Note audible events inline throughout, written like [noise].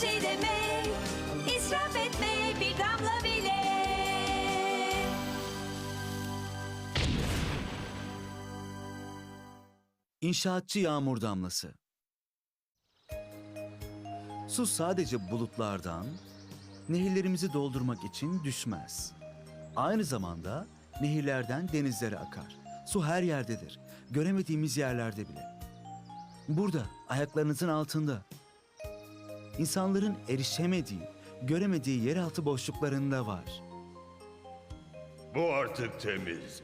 şey etme bir damla bile. İnşaatçı yağmur damlası. Su sadece bulutlardan, nehirlerimizi doldurmak için düşmez. Aynı zamanda nehirlerden denizlere akar. Su her yerdedir. Göremediğimiz yerlerde bile. Burada, ayaklarınızın altında. İnsanların erişemediği, göremediği yeraltı boşluklarında var. Bu artık temiz.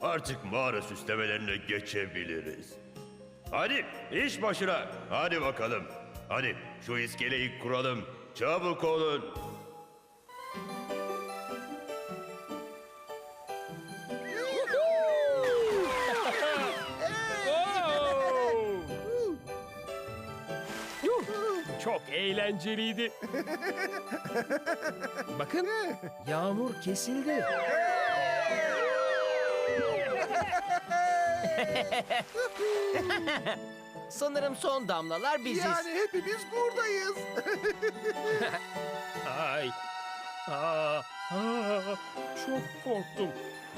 Artık mağara süslemelerine geçebiliriz. Hadi iş başına. Hadi bakalım. Hadi şu iskeleyi kuralım. Çabuk olun. Eğlenceliydi. [laughs] Bakın yağmur kesildi. [laughs] Sanırım son damlalar biziz. Yani hepimiz buradayız. [laughs] Ay. Aa, aa, çok korktum.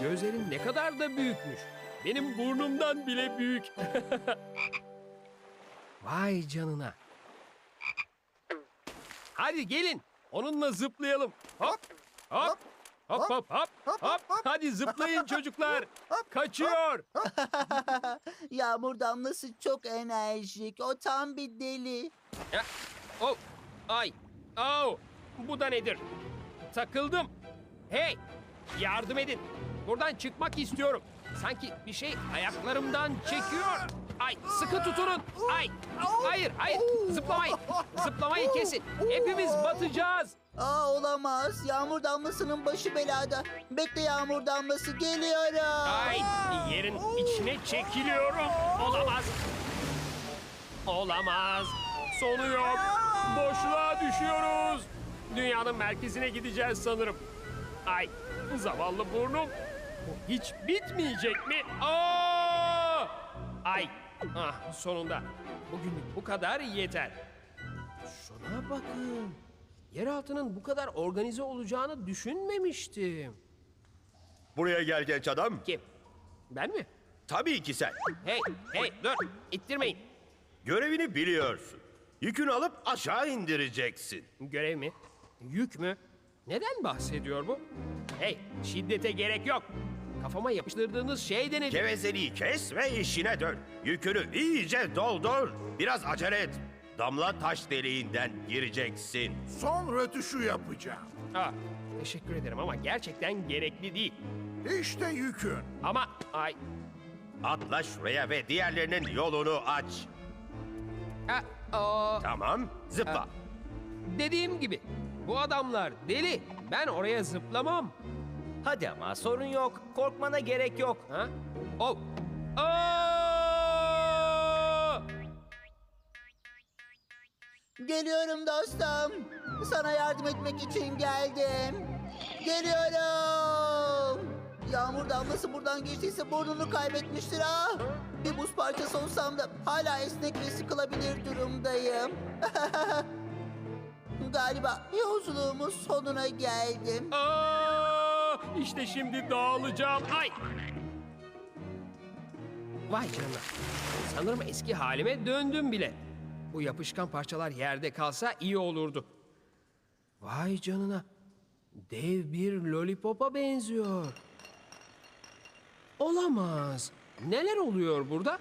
Gözlerin ne kadar da büyükmüş. Benim burnumdan bile büyük. Vay canına. Hadi gelin. Onunla zıplayalım. Hop. Hop. Hop hop hop hop. Hadi zıplayın çocuklar. [laughs] Kaçıyor. [laughs] Yağmur damlası çok enerjik. O tam bir deli. Ya, Oh, ay, au, bu da nedir? Takıldım. Hey, yardım edin. Buradan çıkmak istiyorum. Sanki bir şey ayaklarımdan çekiyor. Ay, sıkı tutunun. Ay, hayır, hayır. Zıplamayın. Zıplamayı kesin. Hepimiz batacağız. Aa olamaz. Yağmur damlasının başı belada. Bekle yağmur damlası geliyorum. Ay, yerin içine çekiliyorum. Olamaz. Olamaz. Sonu yok. Boşluğa düşüyoruz. Dünyanın merkezine gideceğiz sanırım. Ay, zavallı burnum. Bu hiç bitmeyecek mi? Aa! Ay, ah sonunda. Bugünlük bu kadar yeter. Şuna bakın. Yeraltının bu kadar organize olacağını düşünmemiştim. Buraya gel genç adam. Kim? Ben mi? Tabii ki sen. Hey, hey dur. İttirmeyin. Görevini biliyorsun. Yükünü alıp aşağı indireceksin. Görev mi? Yük mü? Neden bahsediyor bu? Hey, şiddete gerek yok. Kafama yapıştırdığınız şey de nedir? Gevezeliği kes ve işine dön. Yükünü iyice doldur. Biraz acele et. Damla taş deliğinden gireceksin. Son rötuşu yapacağım. Ah, teşekkür ederim ama gerçekten gerekli değil. İşte yükün. Ama ay, Atla şuraya ve diğerlerinin yolunu aç. ah, aa, Tamam, zıpla. dediğim gibi bu adamlar deli. Ben oraya zıplamam. Hadi ama sorun yok. Korkmana gerek yok. Ha? Oh. Aa! Geliyorum dostum. Sana yardım etmek için geldim. Geliyorum. Yağmur damlası buradan geçtiyse burnunu kaybetmiştir ha. Bir buz parçası olsam da hala esnek ve sıkılabilir durumdayım. [laughs] Galiba yolculuğumun sonuna geldim. Aa, işte şimdi dağılacağım. Ay! Vay canına. Sanırım eski halime döndüm bile. Bu yapışkan parçalar yerde kalsa iyi olurdu. Vay canına. Dev bir lollipopa benziyor. Olamaz. Neler oluyor burada?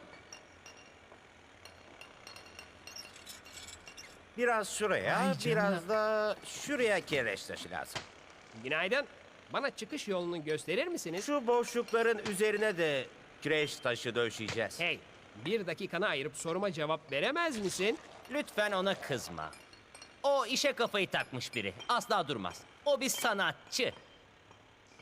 Biraz şuraya, Vay canına. biraz da şuraya taşı lazım. Günaydın. Bana çıkış yolunu gösterir misiniz? Şu boşlukların üzerine de kireç taşı döşeyeceğiz. Hey, bir dakikanı ayırıp soruma cevap veremez misin? Lütfen ona kızma. O işe kafayı takmış biri. Asla durmaz. O bir sanatçı.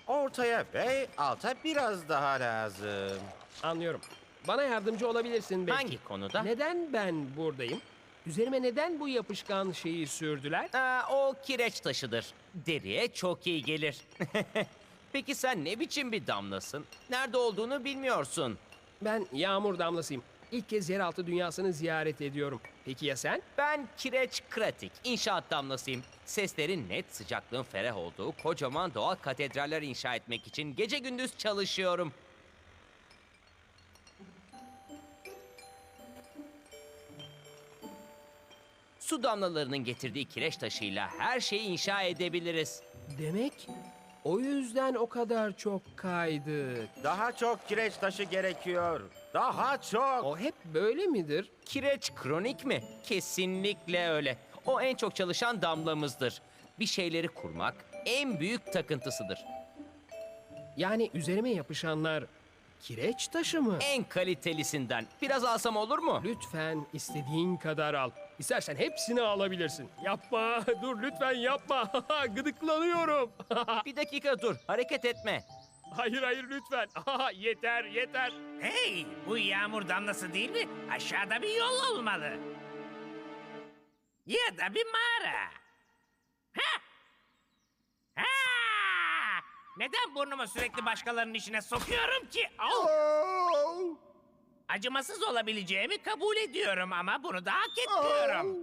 Ortaya ve alta biraz daha lazım. Anlıyorum. bana yardımcı olabilirsin belki. Hangi konuda? Neden ben buradayım? Üzerime neden bu yapışkan şeyi sürdüler? Aa, o kireç taşıdır. Deriye çok iyi gelir. [laughs] Peki sen ne biçim bir damlasın? Nerede olduğunu bilmiyorsun. Ben yağmur damlasıyım. İlk kez yeraltı dünyasını ziyaret ediyorum. Peki ya sen? Ben kireç kratik, inşaat damlasıyım. Seslerin net, sıcaklığın ferah olduğu kocaman doğal katedraller inşa etmek için gece gündüz çalışıyorum. Su damlalarının getirdiği kireç taşıyla her şeyi inşa edebiliriz. Demek o yüzden o kadar çok kaydık. Daha çok kireç taşı gerekiyor. Daha çok. O hep böyle midir? Kireç kronik mi? Kesinlikle öyle. O en çok çalışan damlamızdır. Bir şeyleri kurmak en büyük takıntısıdır. Yani üzerime yapışanlar kireç taşı mı? En kalitelisinden. Biraz alsam olur mu? Lütfen istediğin kadar al. İstersen hepsini alabilirsin. Yapma, dur lütfen yapma. [laughs] Gıdıklanıyorum. [laughs] Bir dakika dur, hareket etme. hayır hayır lütfen. [laughs] yeter yeter. Hey, bu yağmur damlası değil mi? Aşağıda bir yol olmalı. Ya da bir mağara. Ha! Ha! Neden burnumu sürekli başkalarının işine sokuyorum ki? Au! Acımasız olabileceğimi kabul ediyorum ama bunu da hak etmiyorum.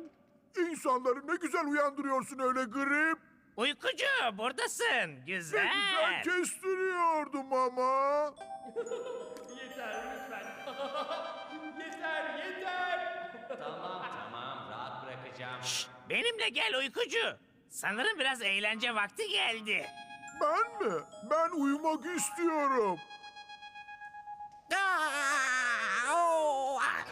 İnsanları ne güzel uyandırıyorsun öyle grip. Uykucu, buradasın. Ne Güzel. güzel kestiriyordum ama. [laughs] Tamam tamam, rahat bırakacağım. Benimle gel uykucu. Sanırım biraz eğlence vakti geldi. Ben mi? Ben uyumak istiyorum. Aa, oo, ah!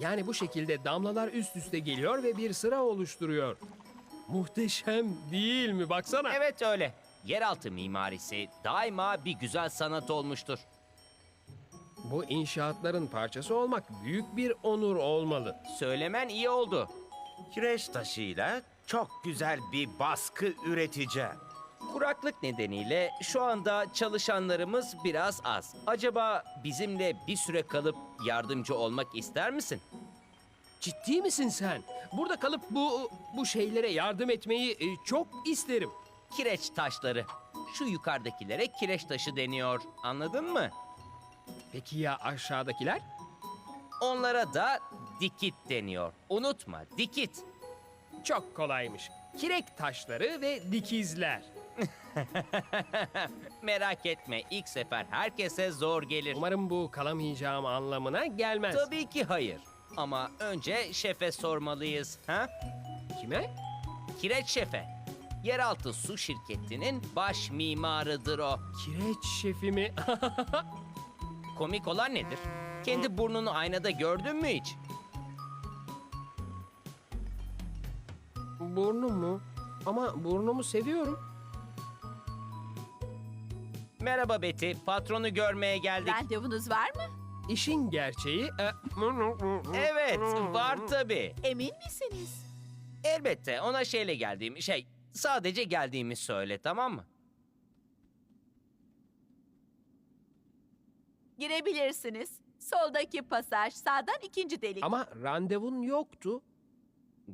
Yani bu şekilde damlalar üst üste geliyor ve bir sıra oluşturuyor. Muhteşem değil mi? Baksana. Evet öyle. Yeraltı mimarisi daima bir güzel sanat olmuştur. Bu inşaatların parçası olmak büyük bir onur olmalı. Söylemen iyi oldu. Kireç taşıyla çok güzel bir baskı üreteceğim. Kuraklık nedeniyle şu anda çalışanlarımız biraz az. Acaba bizimle bir süre kalıp yardımcı olmak ister misin? Ciddi misin sen? Burada kalıp bu bu şeylere yardım etmeyi e, çok isterim. Kireç taşları. Şu yukarıdakilere kireç taşı deniyor. Anladın mı? Peki ya aşağıdakiler? Onlara da dikit deniyor. Unutma dikit. Çok kolaymış. Kirek taşları ve dikizler. [laughs] Merak etme ilk sefer herkese zor gelir. Umarım bu kalamayacağım anlamına gelmez. Tabii ki hayır. Ama önce şefe sormalıyız. Ha? Kime? Kireç şefe. Yeraltı su şirketinin baş mimarıdır o. Kireç şefimi. [laughs] Komik olan nedir? Kendi burnunu aynada gördün mü hiç? Burnum mu? Ama burnumu seviyorum. Merhaba Betty, patronu görmeye geldik. Randevunuz var mı? İşin gerçeği... e, Evet, var tabii. Emin misiniz? Elbette ona şeyle geldiğim, şey, sadece geldiğimi söyle tamam mı? Girebilirsiniz. Soldaki pasaj, sağdan ikinci delik. Ama randevun yoktu.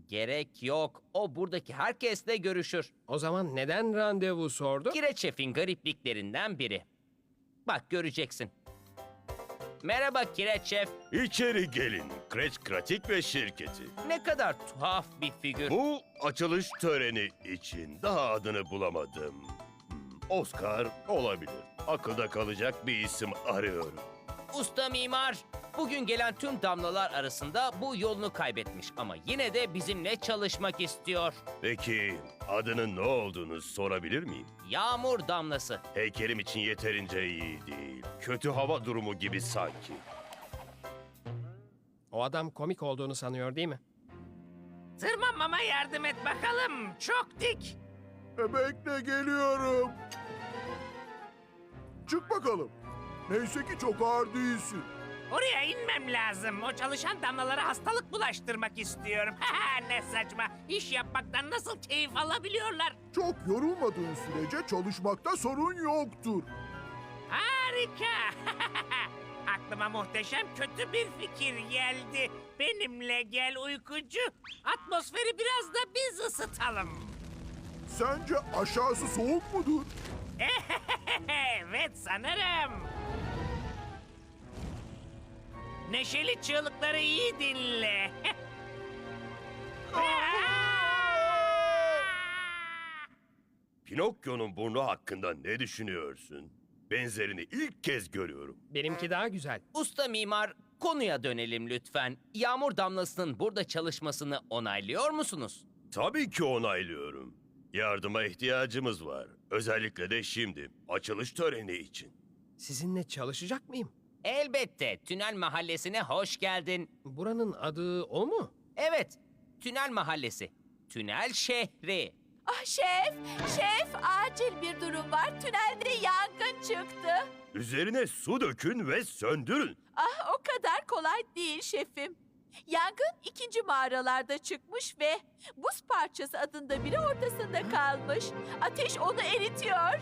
Gerek yok. O buradaki herkesle görüşür. O zaman neden randevu sordu? Kireç şefin garipliklerinden biri. Bak göreceksin. Merhaba Kireç şef. İçeri gelin. Kireç Kratik ve şirketi. Ne kadar tuhaf bir figür. Bu açılış töreni için daha adını bulamadım. Hmm, Oscar olabilir. Akılda kalacak bir isim arıyorum. Usta mimar. Bugün gelen tüm damlalar arasında bu yolunu kaybetmiş ama yine de bizimle çalışmak istiyor. Peki adının ne olduğunu sorabilir miyim? Yağmur damlası. Heykelim için yeterince iyi değil. Kötü hava durumu gibi sanki. O adam komik olduğunu sanıyor değil mi? Tırmanmama yardım et bakalım. Çok dik. E, bekle geliyorum. Çık bakalım. Neyse ki çok ağır değilsin. Oraya inmem lazım. O çalışan damlalara hastalık bulaştırmak istiyorum. [laughs] ne saçma. İş yapmaktan nasıl keyif alabiliyorlar? Çok yorulmadığın sürece çalışmakta sorun yoktur. Harika. [laughs] Aklıma muhteşem kötü bir fikir geldi. Benimle gel uykucu. Atmosferi biraz da biz ısıtalım. Sence aşağısı soğuk mudur? [laughs] evet sanırım. Neşeli çığlıkları iyi dinle. [laughs] Pinokyo'nun burnu hakkında ne düşünüyorsun? Benzerini ilk kez görüyorum. Benimki daha güzel. Usta mimar, konuya dönelim lütfen. Yağmur damlasının burada çalışmasını onaylıyor musunuz? Tabii ki onaylıyorum. Yardıma ihtiyacımız var. Özellikle de şimdi, açılış töreni için. Sizinle çalışacak mıyım? Elbette. Tünel mahallesine hoş geldin. Buranın adı o mu? Evet, Tünel mahallesi. Tünel şehri. Ah şef, şef acil bir durum var. Tünelde yangın çıktı. Üzerine su dökün ve söndürün. Ah o kadar kolay değil şefim. Yangın ikinci mağaralarda çıkmış ve buz parçası adında biri ortasında kalmış. Ateş onu eritiyor.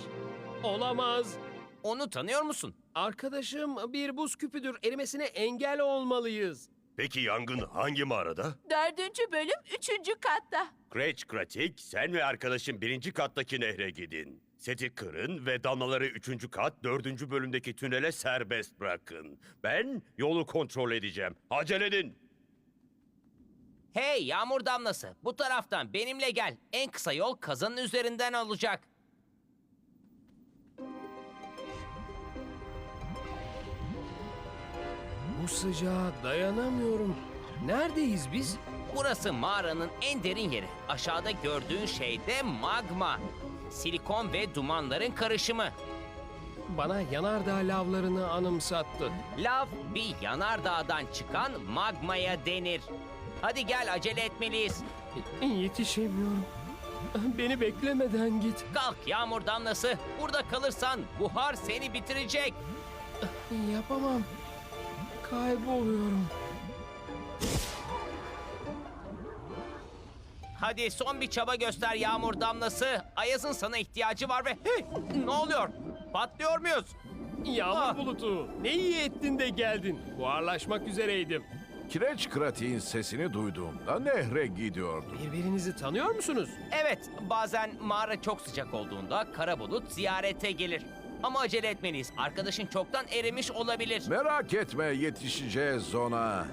Olamaz. Onu tanıyor musun? Arkadaşım bir buz küpüdür. Erimesine engel olmalıyız. Peki yangın hangi mağarada? Dördüncü bölüm üçüncü katta. Crash Kratik, sen ve arkadaşın birinci kattaki nehre gidin. Seti kırın ve damlaları üçüncü kat, dördüncü bölümdeki tünele serbest bırakın. Ben yolu kontrol edeceğim. Acele edin. Hey yağmur damlası, bu taraftan benimle gel. En kısa yol kazanın üzerinden olacak. Bu sıcağa dayanamıyorum. Neredeyiz biz? Burası mağaranın en derin yeri. Aşağıda gördüğün şey de magma. Silikon ve dumanların karışımı. Bana yanardağ lavlarını anımsattı. Lav bir yanardağdan çıkan magmaya denir. Hadi gel acele etmeliyiz. Yetişemiyorum. Beni beklemeden git. Kalk yağmur damlası. Burada kalırsan buhar seni bitirecek. Yapamam. Kayboluyorum. Hadi son bir çaba göster yağmur damlası. Ayaz'ın sana ihtiyacı var ve... Hey, ne oluyor? Patlıyor muyuz? Yağmur Ah. bulutu. Ne iyi ettin de geldin. Buharlaşmak üzereydim. Kireç Kratik'in sesini duyduğumda nehre gidiyordum. Birbirinizi tanıyor musunuz? Evet, bazen mağara çok sıcak olduğunda kara bulut ziyarete gelir. Ama acele etmeliyiz. Arkadaşın çoktan erimiş olabilir. Merak etme yetişeceğiz ona.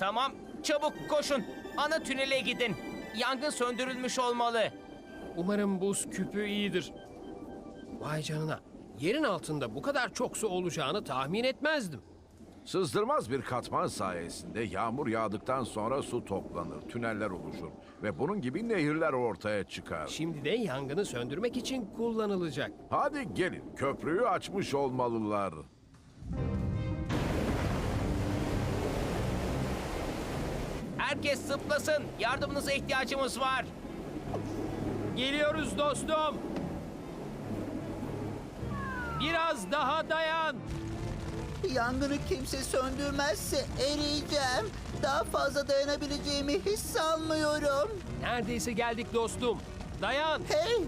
Tamam, çabuk koşun. Ana tünele gidin. Yangın söndürülmüş olmalı. Umarım buz küpü iyidir. Vay canına. Yerin altında bu kadar çok su olacağını tahmin etmezdim. Sızdırmaz bir katman sayesinde yağmur yağdıktan sonra su toplanır, tüneller oluşur ve bunun gibi nehirler ortaya çıkar. Şimdi de yangını söndürmek için kullanılacak. Hadi gelin, köprüyü açmış olmalılar. Herkes zıplasın. Yardımınıza ihtiyacımız var. Geliyoruz dostum. Biraz daha dayan. Yangını kimse söndürmezse eriyeceğim. Daha fazla dayanabileceğimi hiç sanmıyorum. Neredeyse geldik dostum. Dayan. Hey!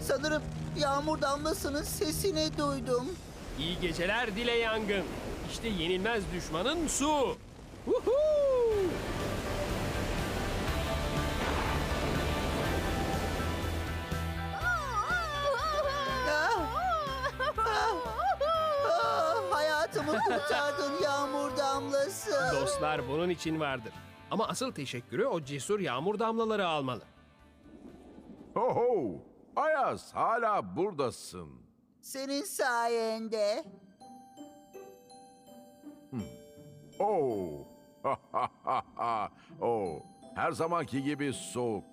Sanırım yağmur damlasının sesini duydum. İyi geceler dile yangın. İşte yenilmez düşmanın su. Woohoo! Damlası. Dostlar bunun için vardır. Ama asıl teşekkürü o cesur yağmur damlaları almalı. Ho ho! Ayaz, hala buradasın. Senin sayende. Oo! Oo! [laughs] Her zamanki gibi soğuk.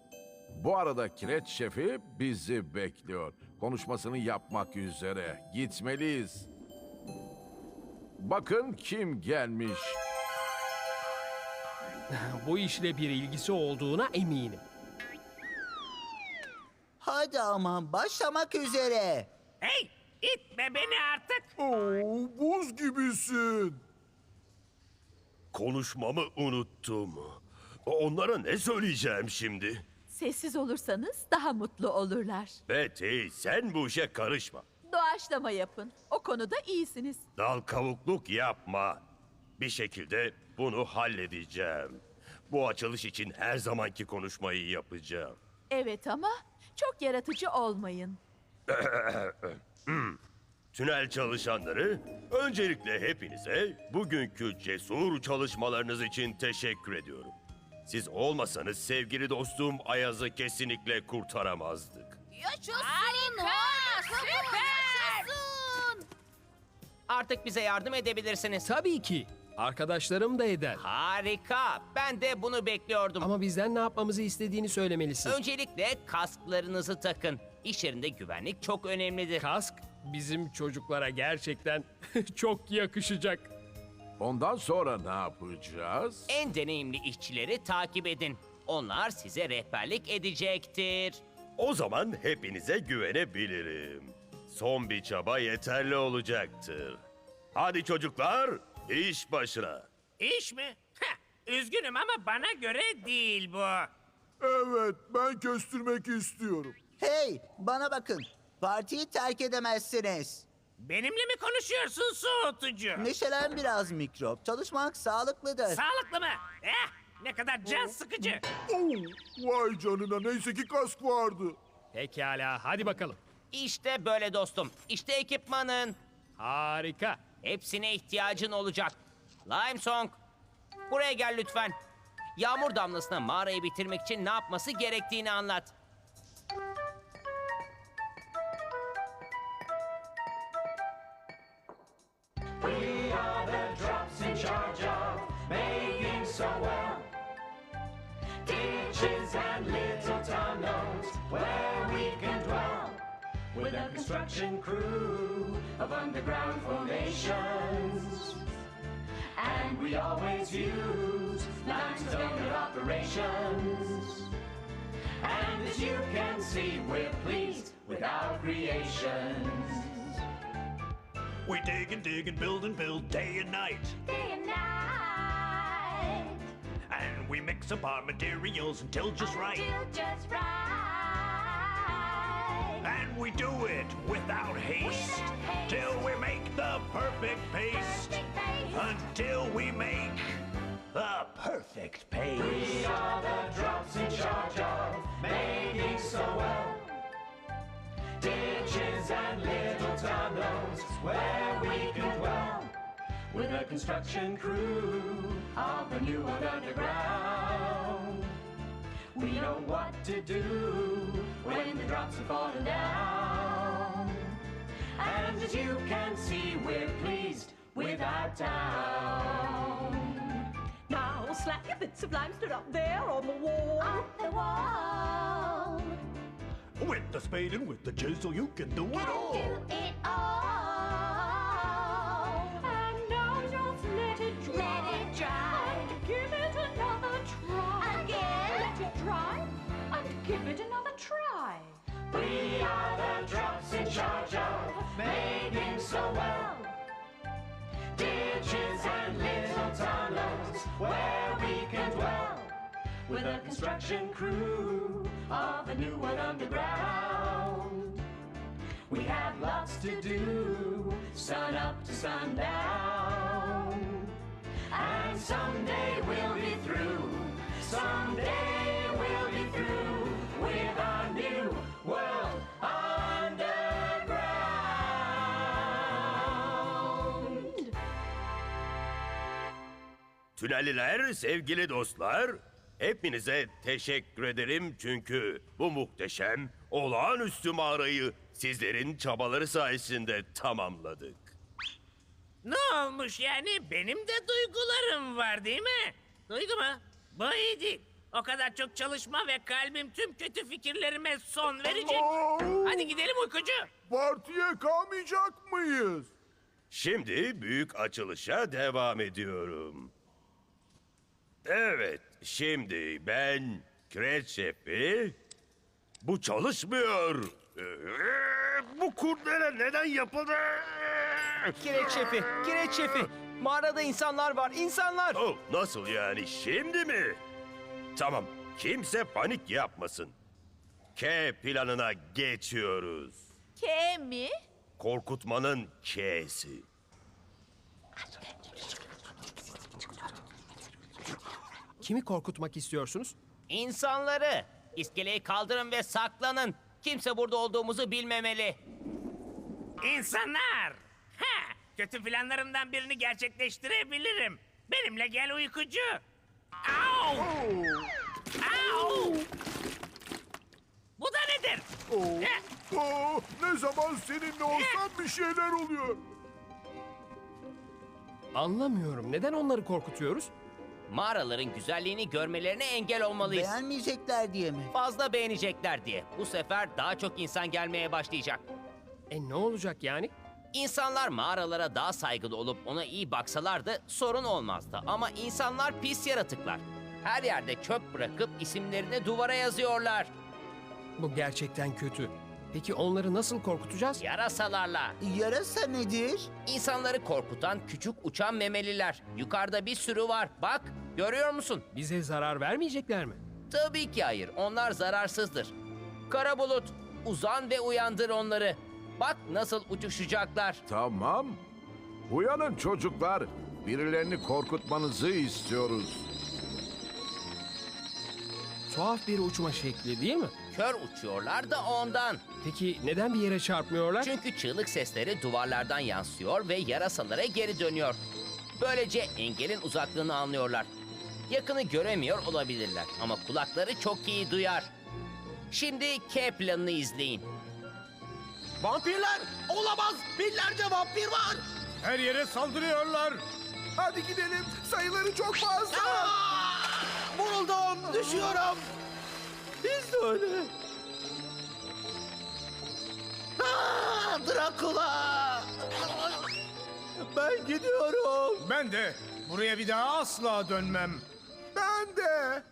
Bu arada kireç şefi bizi bekliyor. Konuşmasını yapmak üzere. Gitmeliyiz. Bakın kim gelmiş. Bu işle bir ilgisi olduğuna eminim. Hadi aman başlamak üzere. hey, itme beni artık. Oo, buz gibisin. Konuşmamı unuttum. Onlara ne söyleyeceğim şimdi? Sessiz olursanız daha mutlu olurlar. Betty sen bu işe karışma. Doğaçlama yapın. O konuda iyisiniz. Dal kavukluk yapma. Bir şekilde bunu halledeceğim. Bu açılış için her zamanki konuşmayı yapacağım. Evet ama çok yaratıcı olmayın. [laughs] Tünel çalışanları, öncelikle hepinize bugünkü cesur çalışmalarınız için teşekkür ediyorum. Siz olmasanız sevgili dostum Ayaz'ı kesinlikle kurtaramazdık. Artık bize yardım edebilirsiniz. Tabii ki. Arkadaşlarım da eder. Harika. Ben de bunu bekliyordum. Ama bizden ne yapmamızı istediğini söylemelisin. Öncelikle kasklarınızı takın. İş yerinde güvenlik çok önemlidir. Kask bizim çocuklara gerçekten [laughs] çok yakışacak. Ondan sonra ne yapacağız? En deneyimli işçileri takip edin. Onlar size rehberlik edecektir. O zaman hepinize güvenebilirim. Son bir çaba yeterli olacaktır. Hadi çocuklar, iş başına. İş mi? Heh, üzgünüm ama bana göre değil bu. Evet, ben köstürmek istiyorum. Hey, bana bakın. Partiyi terk edemezsiniz. Benimle mi konuşuyorsun soğutucu? Neşelen biraz mikrop. Çalışmak sağlıklıdır. Sağlıklı mı? Eh, ne kadar can sıkıcı. Oo, vay canına, neyse ki kask vardı. Pekala hadi bakalım. İşte böyle dostum. İşte ekipmanın. Harika. Hepsine ihtiyacın olacak. Lime Song, buraya gel lütfen. Yağmur damlasına mağarayı bitirmek için ne yapması gerektiğini anlat. Construction crew of underground formations. And we always use limestone at operations. And as you can see, we're pleased with our creations. We dig and dig and build and build day and night. Day and night. And we mix up our materials until just right. Until just right. And we do it without haste. Till we make the perfect paste. Until we make the perfect paste. We are the drops in charge of making so well. Ditches and little tunnels where we can dwell. With a construction crew of the New World Underground. We know what to do when the drops are falling down. And as you can see, we're pleased with our town. Now slap your bits of limestone up there on the wall. Up the wall. With the spade and with the chisel, you can do it all. Do it all. We are the drops in charge of making so well. Ditches and little tunnels where we can dwell. With a construction crew of the New World Underground. We have lots to do, sun up to sundown. And someday we'll be through, someday Tüneliler, sevgili dostlar, hepinize teşekkür ederim çünkü bu muhteşem, olağanüstü mağarayı sizlerin çabaları sayesinde tamamladık. Ne olmuş yani? Benim de duygularım var değil mi? Duygu mu? Bu iyi değil. O kadar çok çalışma ve kalbim tüm kötü fikirlerime son verecek. Hadi gidelim uykucu. Partiye kalmayacak mıyız? Şimdi büyük açılışa devam ediyorum. Evet, şimdi ben kireç şefi... Bu çalışmıyor. Ee, Bu kurdele neden yapıldı? Kireç şefi, kireç şefi. Mağarada insanlar var, insanlar. Oh, nasıl yani şimdi mi? Tamam, Kimse panik yapmasın. K planına geçiyoruz. K mi? Korkutmanın K'si. Kimi korkutmak istiyorsunuz? İnsanları iskeleyi kaldırın ve saklanın. Kimse burada olduğumuzu bilmemeli. İnsanlar! Ha, kötü planlarımdan birini gerçekleştirebilirim. Benimle gel uykucu. Au! Au! Bu da nedir? Ha, Oo, ne zaman seninle olsam bir şeyler oluyor. Anlamıyorum. Neden onları korkutuyoruz? Mağaraların güzelliğini görmelerine engel olmalıyız. Beğenmeyecekler diye mi? Fazla beğenecekler diye. Bu sefer daha çok insan gelmeye başlayacak. E ne olacak yani? İnsanlar mağaralara daha saygılı olup ona iyi baksalardı sorun olmazdı. Ama insanlar pis yaratıklar. Her yerde çöp bırakıp isimlerini duvara yazıyorlar. Bu gerçekten kötü. Peki onları nasıl korkutacağız? Yarasalarla. Yarasa nedir? İnsanları korkutan küçük uçan memeliler. Yukarıda bir sürü var. Bak, görüyor musun? Bize zarar vermeyecekler mi? Tabii ki hayır. Onlar zararsızdır. Kara bulut, uzan ve uyandır onları. Bak nasıl uçuşacaklar. Tamam. Uyanın çocuklar. Birilerini korkutmanızı istiyoruz. Tuhaf bir uçma şekli değil mi? Kör uçuyorlar da ondan. Peki neden bir yere çarpmıyorlar? Çünkü çığlık sesleri duvarlardan yansıyor ve yarasalara geri dönüyor. Böylece engelin uzaklığını anlıyorlar. Yakını göremiyor olabilirler ama kulakları çok iyi duyar. Şimdi K planını izleyin. Vampirler! Olamaz! Binlerce vampir var! Her yere saldırıyorlar. Hadi gidelim. Sayıları çok fazla. Vuruldum! Düşüyorum! Biz de öyle. Aa, Drakula! Ben gidiyorum. Ben de buraya bir daha asla dönmem. Ben de.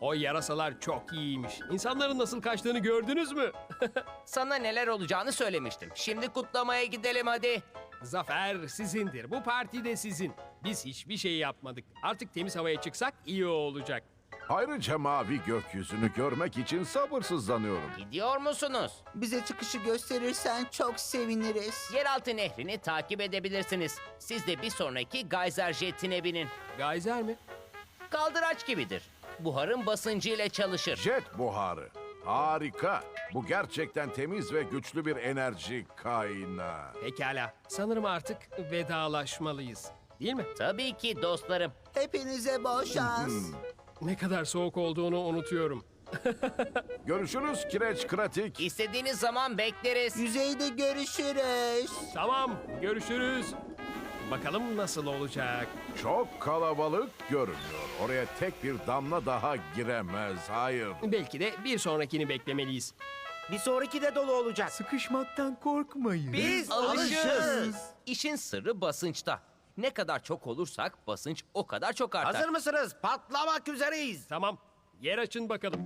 O yarasalar çok iyiymiş. İnsanların nasıl kaçtığını gördünüz mü? [laughs] Sana neler olacağını söylemiştim. Şimdi kutlamaya gidelim hadi. Zafer sizindir. Bu parti de sizin. Biz hiçbir şey yapmadık. Artık temiz havaya çıksak iyi olacak. Ayrıca mavi gökyüzünü görmek için sabırsızlanıyorum. Gidiyor musunuz? Bize çıkışı gösterirsen çok seviniriz. Yeraltı nehrini takip edebilirsiniz. Siz de bir sonraki gayzer jetine binin. Gayzer mi? Kaldıraç gibidir. Buharın basıncı ile çalışır. Jet buharı. Harika. Bu gerçekten temiz ve güçlü bir enerji kaynağı. Pekala. Sanırım artık vedalaşmalıyız. Değil mi? Tabii ki dostlarım. Hepinize bol şans. Ne kadar soğuk olduğunu unutuyorum. [laughs] Görüşürüz Kireç Kratik. İstediğiniz zaman bekleriz. Yüzeyde görüşürüz. Tamam, görüşürüz. Bakalım nasıl olacak. Çok kalabalık görünüyor. Oraya tek bir damla daha giremez. Hayır. Belki de bir sonrakini beklemeliyiz. Bir sonraki de dolu olacak. Sıkışmaktan korkmayın. Biz alışırız. İşin sırrı basınçta. Ne kadar çok olursak basınç o kadar çok artar. Hazır mısınız? Patlamak üzereyiz. Tamam, yer açın bakalım.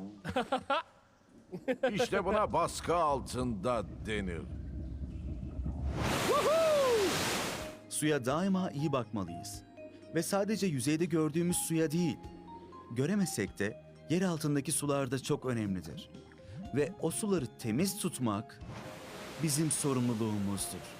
İşte buna baskı altında denir. Suya daima iyi bakmalıyız. Ve sadece yüzeyde gördüğümüz suya değil, göremesek de yer altındaki sular da çok önemlidir. Ve o suları temiz tutmak bizim sorumluluğumuzdur.